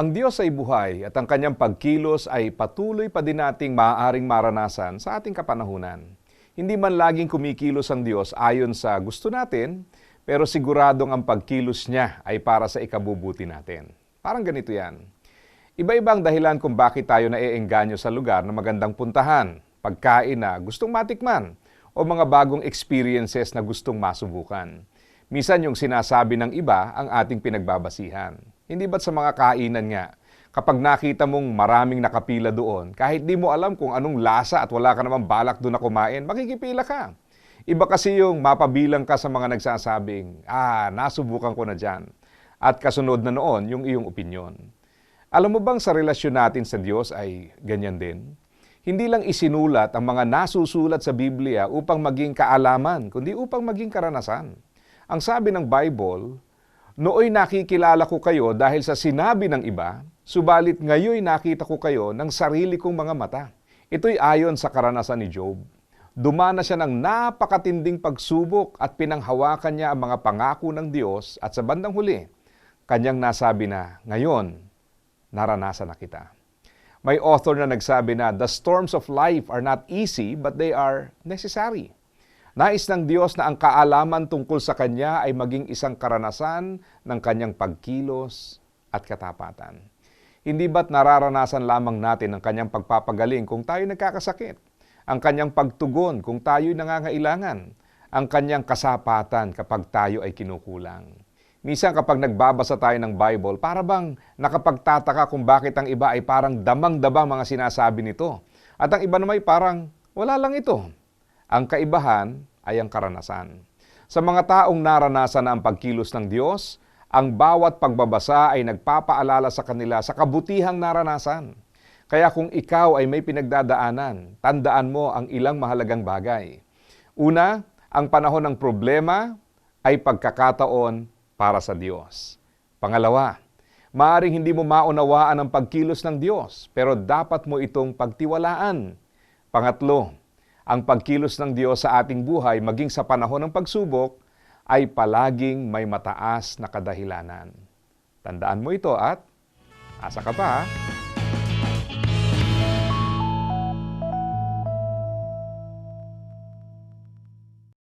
Ang Diyos ay buhay at ang kanyang pagkilos ay patuloy pa din nating maaaring maranasan sa ating kapanahunan. Hindi man laging kumikilos ang Diyos ayon sa gusto natin, pero siguradong ang pagkilos niya ay para sa ikabubuti natin. Parang ganito yan. Iba-ibang dahilan kung bakit tayo naiengganyo sa lugar na magandang puntahan, pagkain na gustong matikman, o mga bagong experiences na gustong masubukan. Misan yung sinasabi ng iba ang ating pinagbabasihan. Hindi ba't sa mga kainan nga, kapag nakita mong maraming nakapila doon, kahit di mo alam kung anong lasa at wala ka namang balak doon na kumain, makikipila ka. Iba kasi yung mapabilang ka sa mga nagsasabing, ah, nasubukan ko na dyan. At kasunod na noon, yung iyong opinyon. Alam mo bang sa relasyon natin sa Diyos ay ganyan din? Hindi lang isinulat ang mga nasusulat sa Biblia upang maging kaalaman, kundi upang maging karanasan. Ang sabi ng Bible, Nooy nakikilala ko kayo dahil sa sinabi ng iba, subalit ngayoy nakita ko kayo ng sarili kong mga mata. Ito'y ayon sa karanasan ni Job. Dumana siya ng napakatinding pagsubok at pinanghawakan niya ang mga pangako ng Diyos at sa bandang huli, kanyang nasabi na, ngayon, naranasan na kita. May author na nagsabi na, the storms of life are not easy, but they are necessary. Nais ng Diyos na ang kaalaman tungkol sa Kanya ay maging isang karanasan ng Kanyang pagkilos at katapatan. Hindi ba't nararanasan lamang natin ang Kanyang pagpapagaling kung tayo nagkakasakit? Ang Kanyang pagtugon kung tayo'y nangangailangan? Ang Kanyang kasapatan kapag tayo ay kinukulang? Minsan kapag nagbabasa tayo ng Bible, para bang nakapagtataka kung bakit ang iba ay parang damang-damang mga sinasabi nito. At ang iba naman ay parang wala lang ito. Ang kaibahan ay ang karanasan. Sa mga taong naranasan na ang pagkilos ng Diyos, ang bawat pagbabasa ay nagpapaalala sa kanila sa kabutihang naranasan. Kaya kung ikaw ay may pinagdadaanan, tandaan mo ang ilang mahalagang bagay. Una, ang panahon ng problema ay pagkakataon para sa Diyos. Pangalawa, maaring hindi mo maunawaan ang pagkilos ng Diyos, pero dapat mo itong pagtiwalaan. Pangatlo, ang pagkilos ng Diyos sa ating buhay maging sa panahon ng pagsubok ay palaging may mataas na kadahilanan. Tandaan mo ito at asa ka pa ha?